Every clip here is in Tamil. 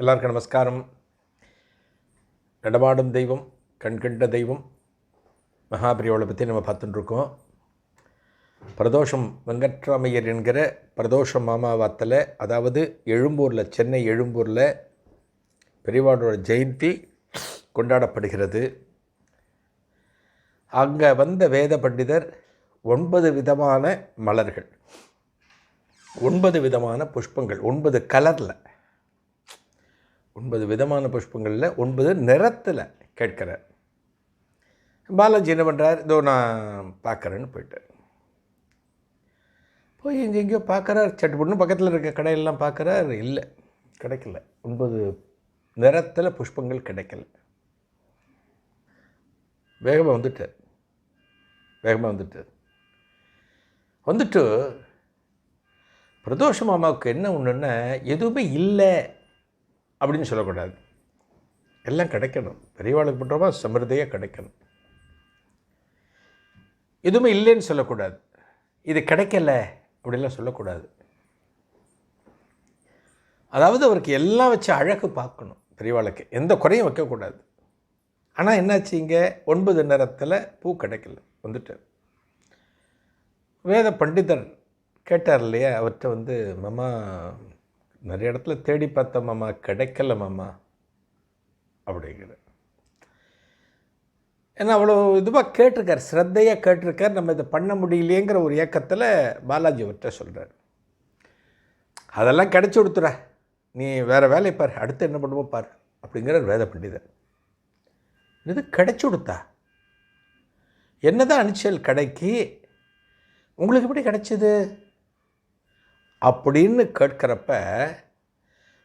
எல்லாருக்கும் நமஸ்காரம். நடமாடும் தெய்வம் கண்கண்ட தெய்வம் மகாபிரியோளை பற்றி நம்ம பார்த்துட்டுருக்கோம். பிரதோஷம் வெங்கட்ராமையர் என்கிற பிரதோஷம் மாமாவாத்தில் அதாவது எழும்பூரில் சென்னை எழும்பூரில் பெரியவாடோட ஜெயந்தி கொண்டாடப்படுகிறது. அங்கே வந்த வேத பண்டிதர் ஒன்பது விதமான மலர்கள். ஒன்பது விதமான புஷ்பங்கள் ஒன்பது கலரில். ஒன்பது விதமான புஷ்பங்களில் ஒன்பது நிறத்தில் கேட்கிறார் பாலாஜி என்ன பண்ணுறார் இதோ நான் பார்க்குறேன்னு போயிட்டார். போய் இங்கே எங்கேயோ பார்க்குறார். பொண்ணு பக்கத்தில் இருக்க கடையெல்லாம் பார்க்குறார். இல்லை கிடைக்கல. ஒன்பது நிறத்தில் புஷ்பங்கள் கிடைக்கல. வேகமாக வந்துட்டார். வேகமாக வந்துட்டார். வந்துட்டு பிரதோஷ மாமாவுக்கு என்ன ஒன்றுன்னா எதுவுமே இல்லை. அப்படின்னு சொல்லக்கூடாது. எல்லாம் கிடைக்கணும். பெரியவாளுக்கு பண்ணுறோமா சமிருதையாக கிடைக்கணும். எதுவுமே இல்லைன்னு சொல்லக்கூடாது. இது கிடைக்கல அப்படிலாம் சொல்லக்கூடாது. அதாவது அவருக்கு எல்லாம் வச்சு அழகு பார்க்கணும் பெரியவாளுக்கு. எந்த குறையும் வைக்கக்கூடாது. ஆனால் என்னாச்சு இங்கே? ஒன்பது நேரத்தில் பூ கிடைக்கல. வந்துட்டார் வேத பண்டிதர் கேட்டார் இல்லையா? அவர்கிட்ட வந்து மாமா நிறைய இடத்துல தேடி பார்த்த மாமா கிடைக்கல மாமா அப்படிங்கிற. ஏன்னா அவ்வளோ இதுவாக கேட்டிருக்கார் ஸ்ரத்தையாக கேட்டிருக்கார் நம்ம இதை பண்ண முடியலையேங்கிற ஒரு இயக்கத்தில் பாலாஜி அவர்கிட்ட சொல்கிறார் அதெல்லாம் கிடச்சி கொடுத்துற. நீ வேறு வேலையை பார் அடுத்து என்ன பண்ணுவோ பார் அப்படிங்கிற வேத பண்டிதர். இது கிடைச்சி கொடுத்தா? என்னதான் அணிச்சல் கடைக்கு உங்களுக்கு எப்படி கிடைச்சிது? அப்படின்னு கேட்குறப்ப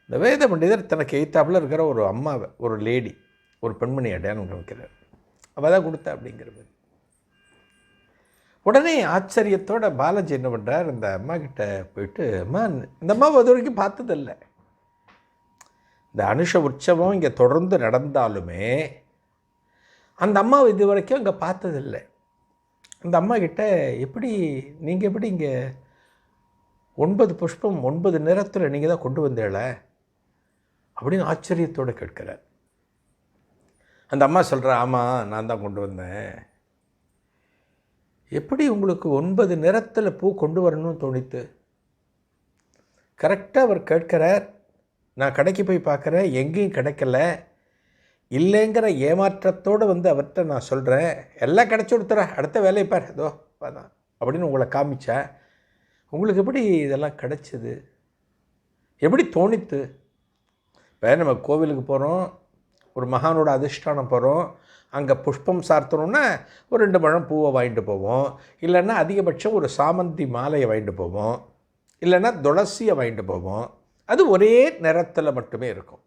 இந்த வேத பண்டிதர் தனக்கு எய்த்தாப்பில் இருக்கிற ஒரு அம்மாவை ஒரு லேடி ஒரு பெண்மணி அடையாளம் காமிக்கிறார் அவள் தான் கொடுத்தா அப்படிங்கிறது உடனே ஆச்சரியத்தோட பாலாஜி என்ன பண்ணுறார் இந்த அம்மா கிட்ட போயிட்டு அம்மா இந்த அம்மாவை அது வரைக்கும் பார்த்ததில்ல. இந்த அனுஷ உற்சவம் இங்கே தொடர்ந்து நடந்தாலுமே அந்த அம்மாவை இது வரைக்கும் இங்கே பார்த்ததில்லை. அந்த அம்மா கிட்ட எப்படி நீங்கள் எப்படி இங்கே ஒன்பது புஷ்பம் ஒன்பது நிறத்தில் நீங்கள் தான் கொண்டு வந்தேள அப்படின்னு ஆச்சரியத்தோடு கேட்கிறார். அந்த அம்மா சொல்கிற ஆமாம் நான் தான் கொண்டு வந்தேன். எப்படி உங்களுக்கு ஒன்பது நிறத்தில் பூ கொண்டு வரணும்னு தோணித்து? கரெக்டாக அவர் கேட்கிறார் நான் கடைக்கு போய் பார்க்குறேன் எங்கேயும் கிடைக்கல. இல்லைங்கிற ஏமாற்றத்தோடு வந்து அவர்கிட்ட நான் சொல்கிறேன் எல்லாம் கிடச்சி கொடுத்துறேன் அடுத்த வேலையை பார் ஏதோ அப்படின்னு உங்களை காமிச்சேன் உங்களுக்கு எப்படி இதெல்லாம் கிடைச்சிது? எப்படி தோணித்து? இப்போ நம்ம கோவிலுக்கு போகிறோம் ஒரு மகானோட அதிஷ்டானம் போகிறோம் அங்கே புஷ்பம் சார்த்தணும்னா ஒரு ரெண்டு பழம் பூவை வாங்கிட்டு போவோம் இல்லைன்னா அதிகபட்சம் ஒரு சாமந்தி மாலையை வாங்கிட்டு போவோம் இல்லைன்னா துளசியை வாங்கிட்டு போவோம். அது ஒரே நிறத்தில் மட்டுமே இருக்கும்.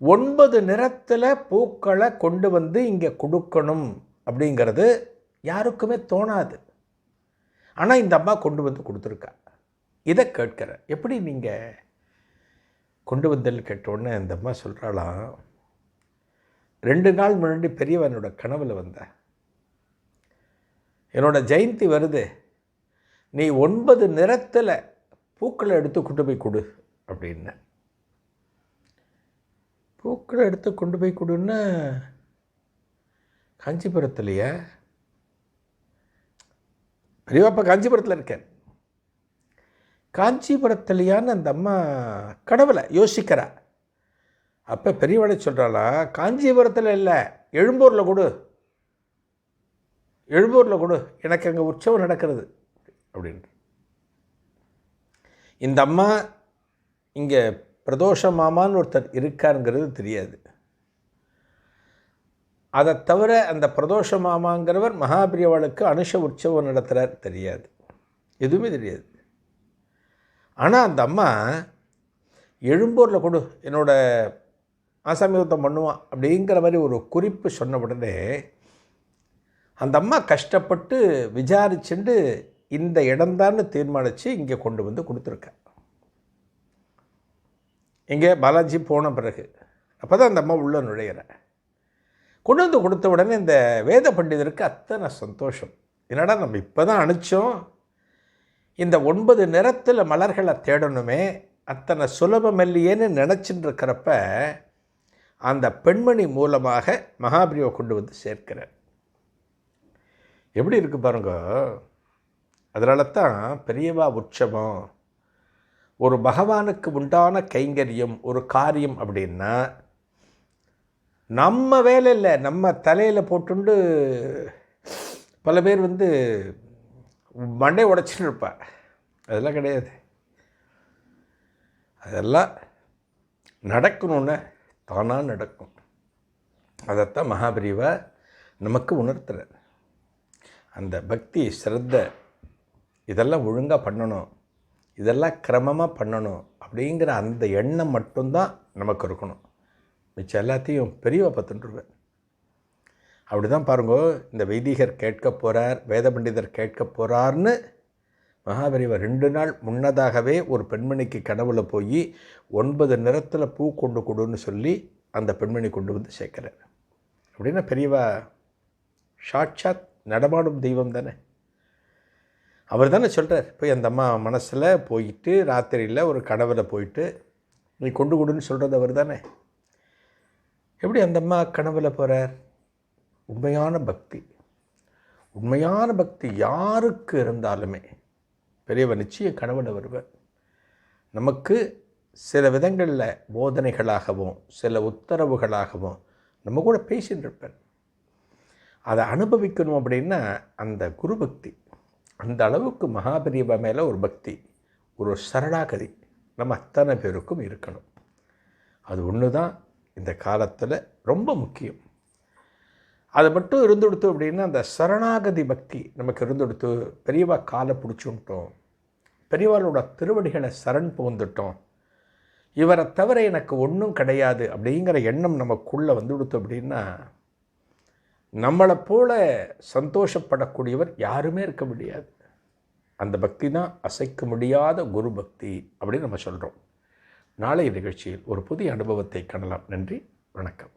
ஒன்பது நிறத்தில் பூக்களை கொண்டு வந்து இங்கே கொடுக்கணும் அப்படிங்கிறது யாருக்குமே தோணாது. ஆனால் இந்த அம்மா கொண்டு வந்து கொடுத்துருக்கா. இதை கேட்கிற எப்படி நீங்கள் கொண்டு வந்தல் கேட்டோடனே இந்த அம்மா சொல்கிறாளாம் ரெண்டு நாள் முன்னாடி பெரியவனோட கனவில் வந்தேன் என்னோட ஜெயந்தி வருது. நீ ஒன்பது நிறத்தில் பூக்களை எடுத்து கொண்டு போய் கொடு அப்படின்னு. பூக்களை எடுத்து கொண்டு போய் கொடுன்னா காஞ்சிபுரத்துலையே? பெரியவாப்பா காஞ்சிபுரத்தில் இருக்கேன். காஞ்சிபுரத்துலையான்னு அந்த அம்மா கடவுளை யோசிக்கிறா. அப்போ பெரியவனை சொல்கிறாளா காஞ்சிபுரத்தில் இல்லை எழும்பூரில் கொடு. எழும்பூரில் கொடு. எனக்கு அங்கே உற்சவம் நடக்கிறது. அப்படின்ட்டு இந்த அம்மா இங்கே பிரதோஷ மாமான்னு ஒருத்தர் இருக்காருங்கிறது தெரியாது. அதை தவிர அந்த பிரதோஷ மாமாங்கிறவர் மகாபிரியவாளுக்கு அனுஷ உற்சவம் நடத்துகிறார் தெரியாது. எதுவுமே தெரியாது. ஆனால் அந்த அம்மா எழும்பூரில் கொடு என்னோட ஆசாமியத்தம் பண்ணுவான் அப்படிங்கிற மாதிரி ஒரு குறிப்பு சொன்ன உடனே அந்த அம்மா கஷ்டப்பட்டு விசாரிச்சுண்டு இந்த இடம்தான்னு தீர்மானித்து இங்கே கொண்டு வந்து கொடுத்துருக்க. இங்கே பாலாஜி போன பிறகு. அப்போ தான் அந்த அம்மா உள்ளே நுழையிற. கொண்டு வந்து கொடுத்த உடனே இந்த வேத பண்டிதருக்கு அத்தனை சந்தோஷம். என்னடா நம்ம இப்போ தான் அனுப்பிச்சோம் இந்த ஒன்பது நிறத்தில் மலர்களை தேடணுமே அத்தனை சுலபம் இல்லையேன்னு நினச்சிட்டு இருக்கிறப்ப அந்த பெண்மணி மூலமாக மகாபிரிவை கொண்டு வந்து சேர்க்கிறார். எப்படி இருக்கு பாருங்க? அதனால தான் பெரியவா உற்சவம் ஒரு பகவானுக்கு உண்டான கைங்கரியம் ஒரு காரியம் அப்படின்னா நம்ம வேலை இல்லை. நம்ம தலையில் போட்டுண்டு பல பேர் வந்து மண்டை உடைச்சிட்டு இருப்பா அதெல்லாம் கிடையாது. அதெல்லாம் நடக்கணும்னு தானாக நடக்கும். அதைத்தான் மகாபிரிவா நமக்கு உணர்த்துறார். அந்த பக்தி ஸ்ரத்த இதெல்லாம் ஒழுங்காக பண்ணணும். இதெல்லாம் கிரமமாக பண்ணணும். அப்படிங்கிற அந்த எண்ணம் மட்டும்தான் நமக்கு இருக்கணும். மிச்சம் எல்லாத்தையும் பெரியவா பார்த்துட்டுருவேன் அப்படி தான் பாருங்கோ இந்த வைதிகர் கேட்க போகிறார் வேத பண்டிதர் கேட்க போகிறார்னு மகாபரிவர் ரெண்டு நாள் முன்னதாகவே ஒரு பெண்மணிக்கு கனவுல போய் ஒன்பது நிறத்தில் பூ கொண்டு கொடுன்னு சொல்லி அந்த பெண்மணி கொண்டு வந்து சேர்க்குறார். அப்படின்னா பெரியவா சாட்சாத் நடமாடும் தெய்வம் தானே. அவர் தானே சொல்கிறார் போய் அந்த அம்மா மனசில் போயிட்டு ராத்திரியில் ஒரு கனவில் போயிட்டு நீ கொண்டு கொடுன்னு சொல்கிறது அவர் தானே. எப்படி அந்த அம்மா கனவுல போகிறார் உண்மையான பக்தி. உண்மையான பக்தி யாருக்கு இருந்தாலுமே பெரியவர் நிச்சய கனவுல வருவர் நமக்கு சில விதங்களில் போதனைகளாகவும் சில உத்தரவுகளாகவும் நம்ம கூட பேசின்னு இருப்பார் அதை அனுபவிக்கணும் அப்படின்னா அந்த குரு பக்தி அந்த அளவுக்கு மகாபெரியவா மேலே ஒரு பக்தி ஒரு சரணாகதி நம்ம அத்தனை பேருக்கும் இருக்கணும். அது ஒன்று தான் இந்த காலத்தில் ரொம்ப முக்கியம். அது மட்டும் இருந்துடுத்து அப்படின்னா அந்த சரணாகதி பக்தி நமக்கு இருந்துடுத்து. பெரியவா காலை பிடிச்சுன்ட்டோம் பெரியவாளோட திருவடிகளை சரண் புகுந்துட்டோம். இவரை தவிர எனக்கு ஒன்றும் கிடையாது அப்படிங்கிற எண்ணம் நமக்குள்ளே வந்துடுத்து அப்படின்னா நம்மளை போல சந்தோஷப்படக்கூடியவர் யாருமே இருக்க முடியாது. அந்த பக்தி தான் அசைக்க முடியாத குரு பக்தி அப்படின்னு நம்ம சொல்கிறோம் நாளைய நிகழ்ச்சியில் ஒரு புதிய அனுபவத்தை காணலாம். நன்றி. வணக்கம்.